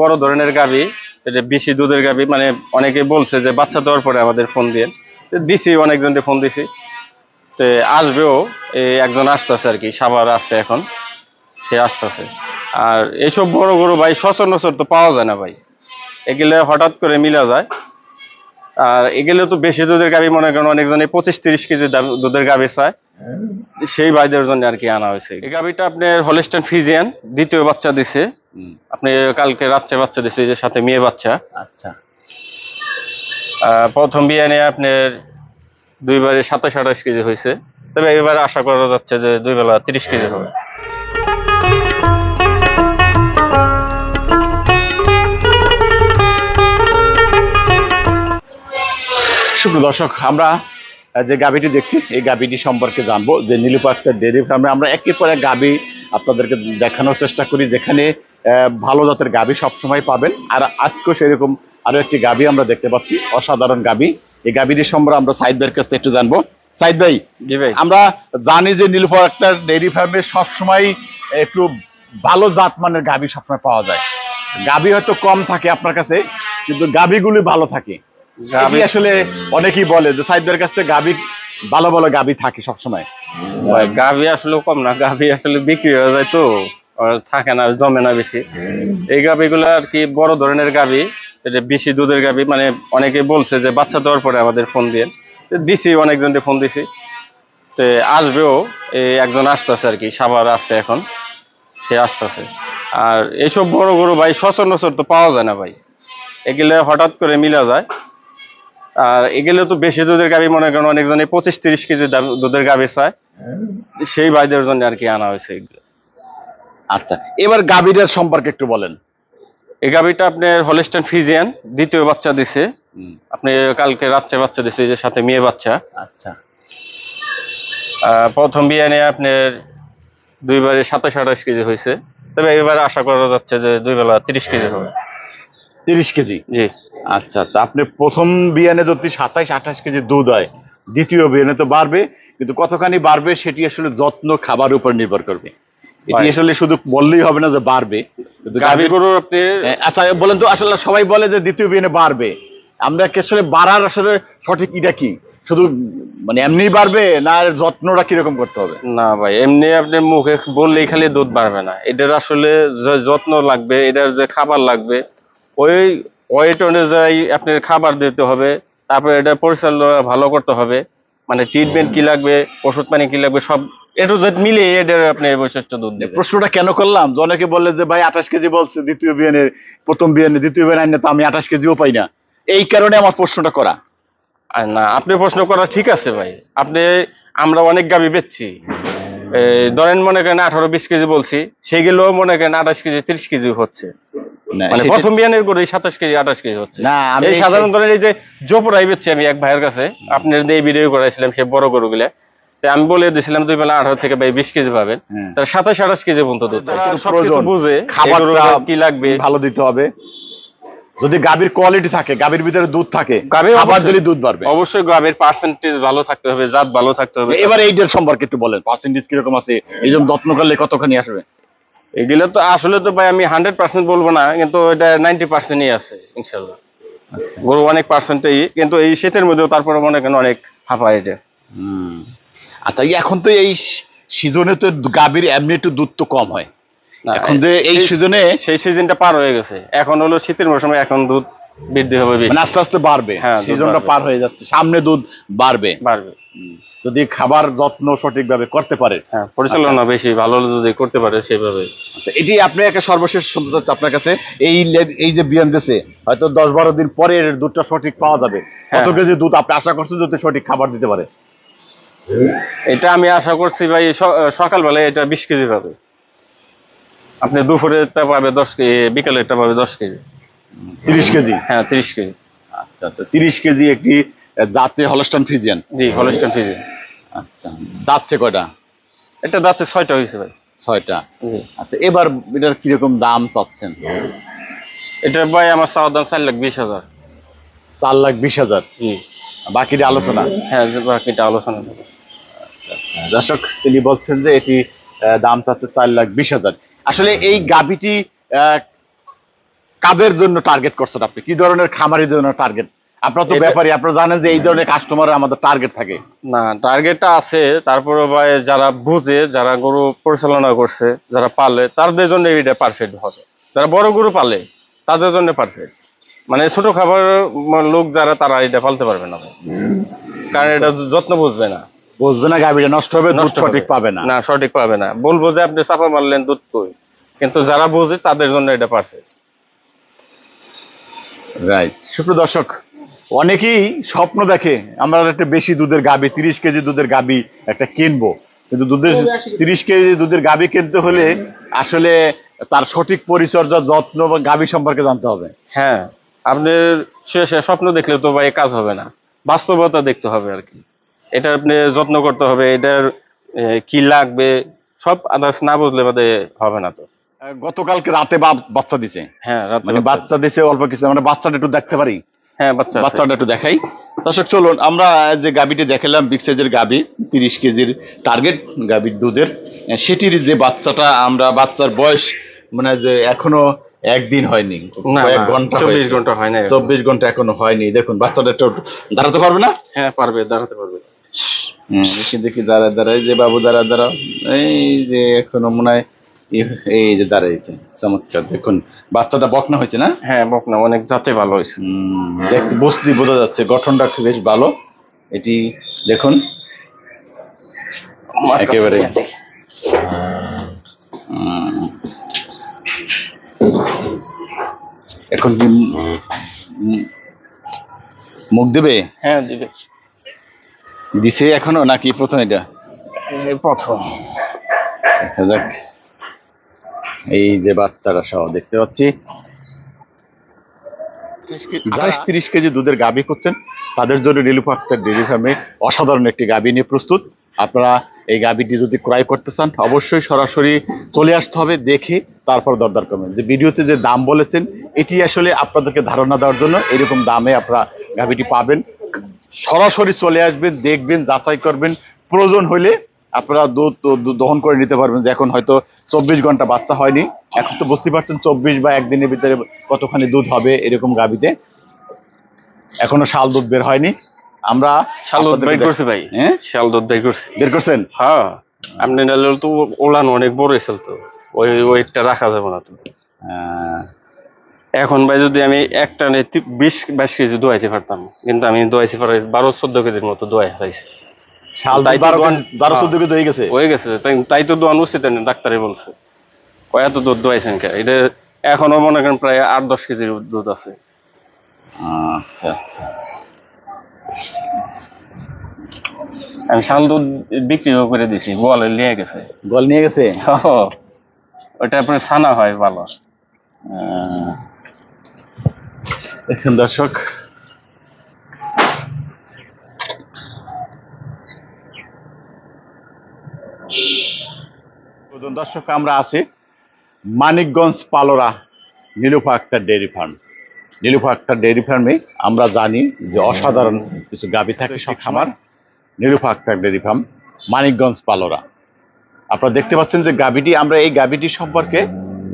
বড় ধরনের গাবি এটা বেশি দুধের গাবি মানে অনেকে বলছে যে বাচ্চা দেওয়ার পরে আমাদের ফোন দিয়ে। দিছি, অনেকজনকে ফোন দিছি। তো আসবেও এই একজন আসতেছে আর কি সাবার আসছে এখন, সে আসতেছে। আর এইসব বড় গরু ভাই সচরাচর তো পাওয়া যায় না ভাই। এগুলো হঠাৎ করে মিলা যায়। আর এগুলো তো বেশি দুধের গাবি মনে করেন অনেকজনে পঁচিশ তিরিশ কেজি দুধের গাবি চায়। সেই ভাইদের জন্য আর কি আনা হয়েছে। এই গাবিটা আপনার হলিস্টান ফিজিয়ান, দ্বিতীয় বাচ্চা দিছে। আপনি কালকে রাত্রে বাচ্চা দিছে যে সাথে মেয়ে বাচ্চা। আচ্ছা। প্রথম বিয়ানে আপনার দুইবারে সাতাশ আঠাশ কেজি হয়েছে। তবে এবার আশা করা যাচ্ছে যে দুই বেলা তিরিশ কেজি হবে। সুপ্রিয় দর্শক আমরা যে গাবিটি দেখছি এই গাবিটি সম্পর্কে জানব যে নীলুপাক্তার ডেয়ারি ফার্মে আমরা একের পর এক গাবি আপনাদেরকে দেখানোর চেষ্টা করি যেখানে ভালো জাতের গাবি সবসময় পাবেন। আর আজকেও সেরকম আরও একটি গাবি আমরা দেখতে পাচ্ছি অসাধারণ গাবি এই গাবিটি সম্পর্কে আমরা সাইদ ভাইয়ের কাছ থেকে একটু জানব। সাইদ ভাই। আমরা জানি যে নীলুফার আক্তার ডেয়ারি ফার্মে সবসময় একটু ভালো জাত মানের গাবি সবসময় পাওয়া যায়। গাবি হয়তো কম থাকে আপনার কাছে কিন্তু গাবিগুলি ভালো থাকে। গাবি গাভী- আসলে অনেকেই বলে যে সাইদদের কাছে গাবি ভালো ভালো গাবি থাকে সবসময়। গাভী আসলে কম না গাভী আসলে বিক্রি হয়ে যায় তো। থাকে না, জমে না বেশি। এই গাভীগুলো আর কি বড় ধরনের গাভী এটা বেশি দুধের গাভী মানে অনেকে বলছে যে বাচ্চা দেওয়ার পরে আমাদের ফোন দিয়ে দিছি অনেকজনকে ফোন দিছি। তো আসবেও এই একজন আসতেছে আর কি সাবার আসছে এখন, সে আসতেছে। আর এইসব বড় গরু ভাই সচরাচর তো পাওয়া যায় না ভাই। এগুলো হঠাৎ করে মিলা যায়। আর এগুলো তো বেশি দুধের গাভী, মনে করেন অনেকজনে পঁচিশ তিরিশ কেজি দুধের গাভী চায়। সেই ভাইদের জন্য আর কি আনা হয়েছে এগুলো। আচ্ছা এবার গাবিটার সম্পর্কে একটু বলেন। এই গাভীটা আপনার হলিস্টান ফিজিয়ান দ্বিতীয় বাচ্চা দিছে। আপনি কালকে রাত্রে বাচ্চা দিছে যে সাথে মেয়ে বাচ্চা। আচ্ছা। প্রথম বিয়ানে আপনার দুইবারে সাতাশ আঠাশ কেজি হয়েছে। তবে এবার আশা করা যাচ্ছে যে দুই বেলা তিরিশ কেজি হবে। তিরিশ কেজি? জি। আচ্ছা আচ্ছা আপনি প্রথম বিয়ানে যদি সাতাইশ আঠাশ কেজি দুধ হয় দ্বিতীয় বিয়ানে তো বাড়বে কিন্তু কতখানি বাড়বে সেটি আসলে যত্ন খাবার উপর নির্ভর করবে। এটি আসলে শুধু বললেই হবে না যে বাড়বে। কিন্তু গাভী গাভীর গরু আপনি আচ্ছা বলেন তো আসলে সবাই বলে যে দ্বিতীয় বিয়ানে বাড়বে। আমরা আসলে বাড়ার আসলে সঠিক ইটা কি? শুধু মানে এমনি বাড়বে না যত্নটা কীরকম করতে হবে? না ভাই এমনি আপনি মুখে বললেই খালি দুধ বাড়বে না। এটার আসলে যে যত্ন লাগবে এটার যে খাবার লাগবে ওই ওয়েট অনুযায়ী আপনার খাবার দিতে হবে তারপরে এটা পরিচালনা ভালো করতে হবে। মানে ট্রিটমেন্ট কি লাগবে ওষুধ পানি কি লাগবে সব একটু মিলে এটার আপনি বৈশিষ্ট্য দুধ দেবে প্রশ্নটা কেন করলাম? যে অনেকে যে ভাই আঠাশ কেজি বলছে দ্বিতীয় বিয়ানে প্রথম বিয়ানে দ্বিতীয় বিয়ানে আইনে তো আমি আঠাশ কেজিও পাই না। এই কারণে আমার প্রশ্নটা করা। না আপনি প্রশ্ন করা ঠিক আছে ভাই। আপনি আমরা অনেক গাবি বেচছি। ধরেন মনে করেন আঠারো বিশ কেজি বলছি সেগুলো মনে করেন আঠাশ কেজি ত্রিশ কেজি হচ্ছে। মানে প্রথম বিয়ানের করে সাতাশ কেজি আঠাশ কেজি হচ্ছে। এই সাধারণ ধরেন এই যে জোপড়াই বেচছি আমি এক ভাইয়ের কাছে আপনার এই ভিডিও করাইছিলাম সে বড় গরুগুলা আমি বলে দিয়েছিলাম দুই বেলা আঠারো থেকে ভাই বিশ কেজি পাবেন হ্যাঁ। তার সাতাশ আঠাশ কেজি পর্যন্ত দুধ। বুঝে খাবারটা কি লাগবে? ভালো দিতে হবে। যদি গাভীর কোয়ালিটি থাকে গাভীর ভিতরে দুধ থাকে গাভীর দিলে দুধ বাড়বে। অবশ্যই গাবের পার্সেন্টেজ ভালো থাকতে হবে জাত ভালো থাকতে হবে। এবার এইটার সম্পর্কে একটু বলেন পার্সেন্টেজ কীরকম আছে এই জন্য যত্ন করলে কতখানি আসবে? এগুলো তো আসলে তো ভাই আমি হান্ড্রেড পার্সেন্ট বলব না কিন্তু এটা নাইনটি পার্সেন্টই আছে ইনশাল্লাহ গরু অনেক পার্সেন্টেই কিন্তু এই শীতের মধ্যেও তারপরে মনে করেন অনেক হাফা এটা। হুম। আচ্ছা এখন তো এই সিজনে তো গাভীর এমনি একটু দুধ তো কম হয়। এখন যে এই সিজনে সেই সিজনটা পার হয়ে গেছে। এখন হলো শীতের মৌসুমে এখন দুধ বৃদ্ধি হবে বেশি। মানে আস্তে আস্তে বাড়বে। হ্যাঁ, সিজনটা পার হয়ে যাচ্ছে। সামনে দুধ বাড়বে। বাড়বে। যদি খাবার যত্ন সঠিকভাবে করতে পারে। হ্যাঁ পরিচালনা বেশি ভালো যদি করতে পারে সেভাবে আচ্ছা এটি আপনি একটা সর্বশেষ শুনতে চাচ্ছি আপনার কাছে। এই এই যে বিয়ান দিছে হয়তো দশ বারো দিন পরে দুধটা সঠিক পাওয়া যাবে। কত হ্যাঁ। কেজি দুধ আপনি আশা করছেন যদি সঠিক খাবার দিতে পারে? এটা আমি আশা করছি ভাই সকালবেলায় এটা বিশ কেজি পাবে। আপনি দুপুরেরটা পাবে দশ কেজি বিকালেরটা পাবে দশ কেজি। তিরিশ কেজি? হ্যাঁ তিরিশ কেজি। আচ্ছা আচ্ছা তিরিশ কেজি একটি জাতে হলস্টন ফিজিয়ান জি হলস্টাইন ফিজি আচ্ছা যাচ্ছে কয়টা? এটা যাচ্ছে ছয়টা হয়েছে ভাই। ছয়টা? আচ্ছা এবার এটার কীরকম দাম চাচ্ছেন? এটা ভাই আমার চাওয়ার দাম চার লাখ বিশ হাজার। চার লাখ বিশ হাজার? জি। বাকিটা আলোচনা? হ্যাঁ বাকিটা আলোচনা। দর্শক তিনি বলছেন যে এটি দাম চাচ্ছে চার লাখ বিশ হাজার। আসলে এই গাভিটি কাদের জন্য টার্গেট করছেন আপনি? কি ধরনের খামারির জন্য টার্গেট আপনারা তো এটা- ব্যাপারী আপনারা জানেন যে এই ধরনের কাস্টমার আমাদের টার্গেট থাকে। না টার্গেটটা আছে তারপরে ভাই যারা বুঝে যারা গরু পরিচালনা করছে যারা পালে তাদের জন্য এটা পারফেক্ট হবে। যারা বড় গরু পালে তাদের জন্য পারফেক্ট মানে ছোট খাবার লোক যারা তারা এটা পালতে পারবে না। কারণ এটা যত্ন বুঝবে না। বুঝবে না গাভীটা নষ্ট হবে দুধ সঠিক পাবে না। না সঠিক পাবে না। বলব যে আপনি চাপা মারলেন দুধ কই? কিন্তু যারা বোঝে তাদের জন্য এটা পারফেক্ট রাইট সুপ্রিয় দর্শক অনেকেই স্বপ্ন দেখে আমরা একটা বেশি দুধের গাবি তিরিশ কেজি দুধের গাবি একটা কিনবো। কিন্তু দুধের তিরিশ কেজি দুধের গাবি কিনতে হলে আসলে তার সঠিক পরিচর্যা যত্ন বা গাবি সম্পর্কে জানতে হবে। হ্যাঁ আপনি শেষে স্বপ্ন দেখলে তো ভাই কাজ হবে না। বাস্তবতা দেখতে হবে আর কি। এটা আপনি যত্ন করতে হবে এটার কি লাগবে সব আদার্স না বুঝলে বাদে হবে না তো। গতকালকে রাতে বাচ্চা দিছে? হ্যাঁ মানে বাচ্চা দিছে অল্প কিছু মানে বাচ্চাটা একটু দেখতে পারি? হ্যাঁ বাচ্চা বাচ্চাটা একটু দেখাই। দর্শক চলুন আমরা যে গাবিটি দেখালাম বিগ সাইজের গাবি তিরিশ কেজির টার্গেট গাবির দুধের সেটির যে বাচ্চাটা আমরা বাচ্চার বয়স মানে যে এখনও একদিন হয়নি কয়েক ঘণ্টা চব্বিশ। ঘণ্টা হয়নি চব্বিশ ঘণ্টা এখনও হয়নি দেখুন বাচ্চাটা একটু দাঁড়াতে পারবে না? হ্যাঁ পারবে দাঁড়াতে পারবে। দেখি দেখি দাঁড়া দাঁড়াই যে বাবু দাঁড়া দাঁড়া এই যে এখনও মনে হয় এই যে দাঁড়াইছে চমৎকার দেখুন বাচ্চাটা বকনা হয়েছে না? হ্যাঁ বকনা অনেক যাতে ভালো হয়েছে। দেখতে বোঝা যাচ্ছে গঠনটা বেশ ভালো। এটি দেখুন একেবারে। এখন কি মুখ দেবে? হ্যাঁ দিবে। দিছে এখনও নাকি প্রথম এটা? প্রথম। যাক। এই যে বাচ্চারা সহ দেখতে পাচ্ছি। আঠাশ তিরিশ কেজি দুধের গাভী করছেন তাদের জন্য নীলুফা আক্তার ফার্মে অসাধারণ একটি গাভী নিয়ে প্রস্তুত। আপনারা এই গাভীটি যদি ক্রয় করতে চান অবশ্যই সরাসরি চলে আসতে হবে দেখে তারপর দরদার করবেন। যে ভিডিওতে যে দাম বলেছেন এটি আসলে আপনাদেরকে ধারণা দেওয়ার জন্য এরকম দামে আপনারা গাভীটি পাবেন। সরাসরি চলে আসবেন দেখবেন যাচাই করবেন। প্রয়োজন হলে আপনারা দুধ দহন করে নিতে পারবেন যে এখন হয়তো চব্বিশ ঘণ্টা বাচ্চা হয়নি। এখন তো বুঝতে পারছেন চব্বিশ বা একদিনের ভিতরে কতখানি দুধ হবে এরকম গাভীতে। এখনও শাল দুধ বের হয়নি। আমরা শাল দুধ দেখ- করছে ভাই। হ্যাঁ? শাল দুধ বাই করছে। বের করছেন? হ্যাঁ। আপনি নাহলে তো ওলান অনেক বড় হয়েছিল তো। ওই ওয়েটটা রাখা যাবে না তো। আহ, এখন ভাই যদি আমি একটা বিশ বাইশ কেজি দোয়াইতে পারতাম কিন্তু আমি দোয়াইছি পারে বারো চোদ্দ কেজির মতো দোয়াই হারাইছি তাই দুধ তো বারো দোয়ান- কেজি- বারো হ্যাঁ। চোদ্দ কেজি হয়ে গেছে। হয়ে গেছে তাই তাই তো দোয়ান উচিত ডাক্তারে বলছে। এত দুধ দোয়াইছেন কে? এটা এখনও মনে করেন প্রায় আট দশ কেজির দুধ আছে। আচ্ছা আচ্ছা। আমি শাল দুধ বিক্রি করে দিছি গোয়ালে নিয়ে গেছে। গল নিয়ে গেছে? ওইটা আপনার ছানা হয় ভালো। দেখুন দর্শক দর্শক আমরা আছি Manikganj Palora Nilufa Akter dairy farm. Nilufa Akter dairy ফার্মে আমরা জানি যে অসাধারণ কিছু গাভী থাকে সব খামার। Nilufa Akter dairy farm Manikganj Palora. আপনারা দেখতে পাচ্ছেন যে গাভীটি আমরা এই গাভীটি সম্পর্কে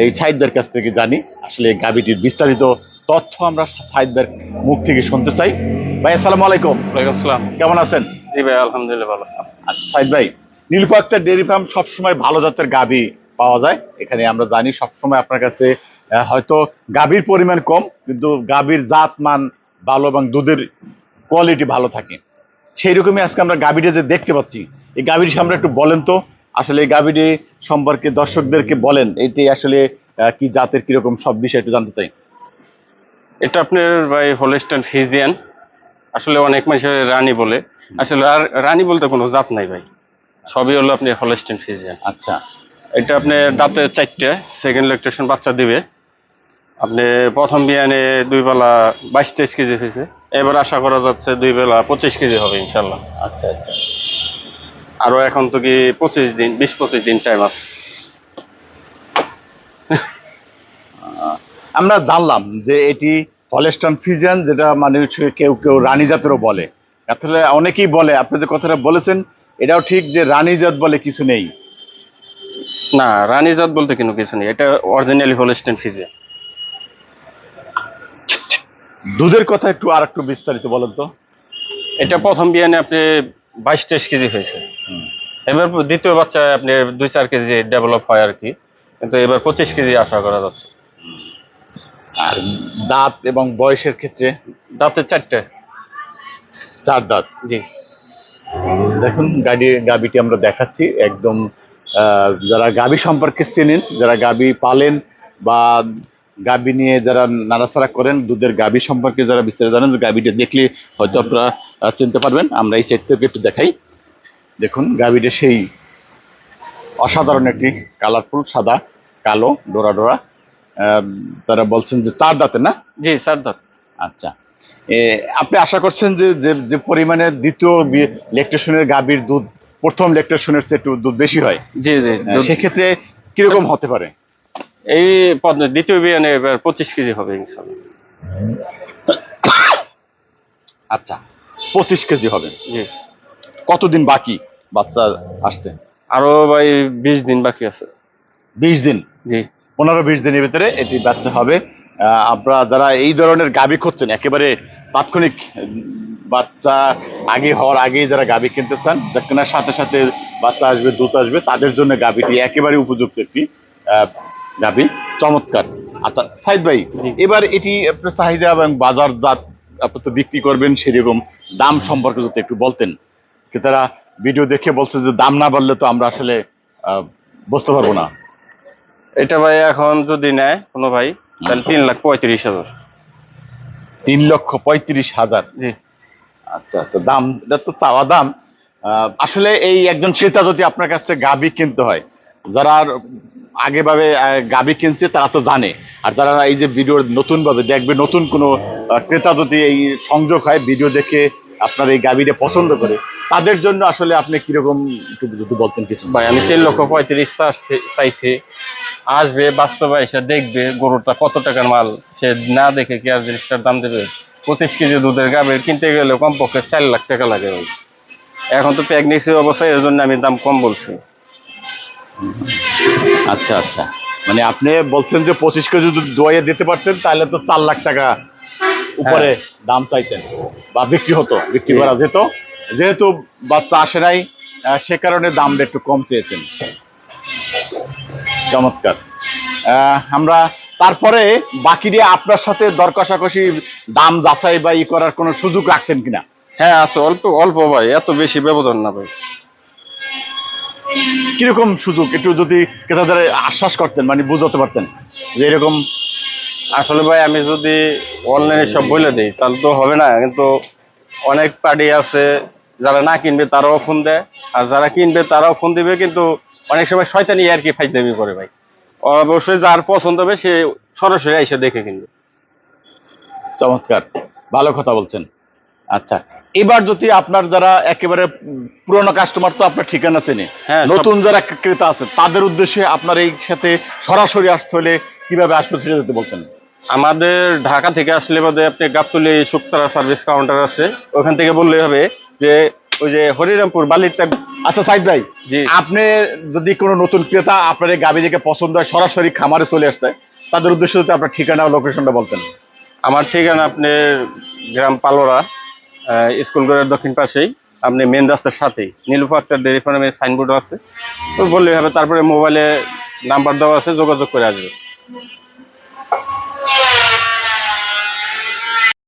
এই সাইদদের কাছ থেকে জানি। আসলে এই গাভীটির বিস্তারিত তথ্য আমরা সাইদদের মুখ থেকে শুনতে চাই। ভাই আসসালামু আলাইকুম। ওয়ালাইকুম আসসালাম। কেমন আছেন? জি ভাই আলহামদুলিল্লাহ ভালো। আচ্ছা সাইদ ভাই নীলফা আক্তার ডেয়ারি ফার্ম সবসময় ভালো জাতের গাভী পাওয়া যায়। এখানে আমরা জানি সবসময় আপনার কাছে হয়তো গাভীর পরিমাণ কম কিন্তু গাভীর জাত মান ভালো এবং দুধের কোয়ালিটি ভালো থাকে। সেই রকমই আজকে আমরা গাভীটা যে দেখতে পাচ্ছি এই গাভীর সামনে একটু বলেন তো। আসলে এই গাভীটি সম্পর্কে দর্শকদেরকে বলেন এটি আসলে কি জাতের কীরকম সব বিষয় একটু জানতে চাই। এটা আপনার ভাই হোলেস্টান ফিজিয়ান আসলে অনেক মানুষের রানী বলে। আসলে আর রানী বলতে কোনো জাত নাই ভাই। সবই হলো আপনি হোলেস্টান ফিজিয়ান আচ্ছা। এটা আপনি দাঁতে চারটে সেকেন্ড ল্যাকটেশন বাচ্চা দিবে। আপনি প্রথম বিয়ানে দুই বেলা বাইশ তেইশ কেজি হয়েছে। এবার আশা করা যাচ্ছে দুই বেলা পঁচিশ কেজি হবে ইনশাল্লাহ আচ্ছা আচ্ছা। আরও এখন তো কি পঁচিশ দিন বিশ পঁচিশ দিন টাইম আছে। আমরা জানলাম যে এটি হলেস্টন ফিজিয়ান যেটা মানে কেউ কেউ রানী জাতেরও বলে। আসলে অনেকেই বলে আপনি যে কথাটা বলেছেন এটাও ঠিক যে রানী জাত বলে কিছু নেই। না রানী জাত বলতে কোনো কিছু নেই। এটা অরিজিনালি হোলেস্টেন ফিজিয়ান দুধের কথা একটু আর একটু বিস্তারিত বলেন তো। এটা প্রথম বিয়ানে আপনি বাইশ তেইশ কেজি হয়েছে। এবার দ্বিতীয় বাচ্চা আপনি দুই চার কেজি ডেভেলপ হয় আর কি। কিন্তু এবার পঁচিশ কেজি আশা করা যাচ্ছে। আর দাঁত এবং বয়সের ক্ষেত্রে দাঁতে চারটে। চার দাঁত। জি। দেখুন গাড়ি গাবিটি আমরা দেখাচ্ছি। একদম যারা গাবি সম্পর্কে চেনেন যারা গাবি পালেন বা গাবি নিয়ে যারা নাড়াচাড়া করেন দুধের গাবি সম্পর্কে যারা বিস্তারিত জানেন গাবিটা দেখলে হয়তো আপনারা চিনতে পারবেন। আমরা এই সাইড থেকে একটু দেখাই। দেখুন গাবিটা সেই অসাধারণ একটি কালারফুল সাদা কালো ডোরা ডোরা। তারা বলছেন যে চার দাঁতের না? জি চার দাঁত। আচ্ছা। আপনি আশা করছেন যে যে পরিমাণে দ্বিতীয় লেকটেশনের গাভীর দুধ প্রথম লেকটেশনের চেয়ে একটু দুধ বেশি হয়? জি জি সেক্ষেত্রে কীরকম হতে পারে? এই দ্বিতীয় বিয়ানে এবার পঁচিশ কেজি হবে আচ্ছা পঁচিশ কেজি হবে। কতদিন বাকি বাচ্চা আসতে আরও ভাই বিশ দিন বাকি আছে। বিশ দিন? জি। পনেরো বিশ দিনের ভিতরে এটি বাচ্চা হবে। আহ, আপনারা যারা এই ধরনের গাবি খুঁজছেন একেবারে তাৎক্ষণিক বাচ্চা আগে হওয়ার আগেই যারা গাবি কিনতে চান কেনার সাথে সাথে বাচ্চা আসবে দুধ আসবে তাদের জন্য গাবিটি একেবারে উপযুক্ত একটি গাবি। চমৎকার। আচ্ছা সাইদ ভাই এবার এটি আপনার চাহিদা এবং বাজারজাত আপনি তো বিক্রি করবেন সেরকম দাম সম্পর্কে যদি একটু বলতেন। তারা ভিডিও দেখে বলছে যে দাম না বললে তো আমরা আসলে আহ, বুঝতে পারব না। এটা ভাই এখন যদি নেয় কোনো ভাই তাহলে তিন লাখ পঁয়ত্রিশ হাজার। তিন লক্ষ পঁয়ত্রিশ হাজার? জি। আচ্ছা আচ্ছা দাম এটা তো চাওয়া দাম। আসলে এই একজন ক্রেতা যদি আপনার কাছ থেকে গাবি কিনতে হয় যারা আর আগে ভাবে গাবি কিনছে তারা তো জানে। আর যারা এই যে ভিডিও নতুন ভাবে দেখবে নতুন কোনো ক্রেতা যদি এই সংযোগ হয় ভিডিও দেখে আপনার এই গাবিটা পছন্দ করে তাদের জন্য আসলে আপনি কীরকম একটু যদি বলতেন কিছু? ভাই আমি তিন লক্ষ পঁয়ত্রিশ চাইছি। আসবে বাস্তবে এসে দেখবে গরুটা কত টাকার মাল। সে না দেখে কি আর জিনিসটার দাম দেবে? পঁচিশ কেজি দুধের গাভীর কিনতে গেলে কমপক্ষে চার লাখ টাকা লাগে ভাই। এখন তো প্রেগনেন্সি অবস্থায় এর জন্য আমি দাম কম বলছি। আচ্ছা আচ্ছা। মানে আপনি বলছেন যে পঁচিশ কেজি যদি দোয়াইয়ে দিতে পারতেন তাহলে তো চার লাখ টাকা উপরে দাম চাইতেন বা বিক্রি হতো বিক্রি করা যেত। যেহেতু বাচ্চা আসে নাই সে কারণে দামটা একটু কম চেয়েছেন। চমৎকার। আমরা তারপরে বাকি দিয়ে আপনার সাথে দর কষাকষি দাম যাচাই বা ই করার কোনো সুযোগ রাখছেন কিনা? হ্যাঁ আছে। অল্প অল্প ভাই। এত বেশি ব্যবধান না ভাই। কীরকম সুযোগ? একটু যদি ক্রেতাদের আশ্বাস করতেন মানে বুঝাতে পারতেন যে এরকম আসলে ভাই আমি যদি অনলাইনে সব বলে দিই তাহলে তো হবে না। কিন্তু অনেক পার্টি আছে যারা না কিনবে তারাও ফোন দেয়। আর যারা কিনবে তারাও ফোন দিবে কিন্তু অনেক সময় শয়তানি আর কি ফাইজদামি করে ভাই। অবশ্যই যার পছন্দ হবে সে সরাসরি এসে দেখে কিনবে। চমৎকার। ভালো কথা বলছেন। আচ্ছা এবার যদি আপনার যারা একেবারে পুরনো কাস্টমার তো আপনার ঠিকানা চেনে হ্যাঁ, নতুন যারা ক্রেতা আছে তাদের উদ্দেশ্যে আপনার এই সাথে সরাসরি আসতে হলে কীভাবে আসবে সেটা যদি বলতেন। আমাদের ঢাকা থেকে আসলে বাদে আপনি গাবতলি শুক্তারা সার্ভিস কাউন্টার আছে। ওখান থেকে বললে হবে যে ওই যে হরিরামপুর বালিরটা আচ্ছা সাইদ ভাই জি। আপনি যদি কোনো নতুন ক্রেতা আপনার এই গাবি দেখে পছন্দ হয় সরাসরি খামারে চলে আসতে তাদের উদ্দেশ্যে যদি আপনার ঠিকানা লোকেশনটা বলতেন। আমার ঠিকানা আপনি গ্রাম পালোরা স্কুল ঘরের দক্ষিণ পাশেই। আপনি মেন রাস্তার সাথেই। নীলুফা একটা ডেয়ারি ফার্মের সাইনবোর্ড আছে। তো বললেই হবে তারপরে মোবাইলে নাম্বার দেওয়া আছে যোগাযোগ করে আসবে।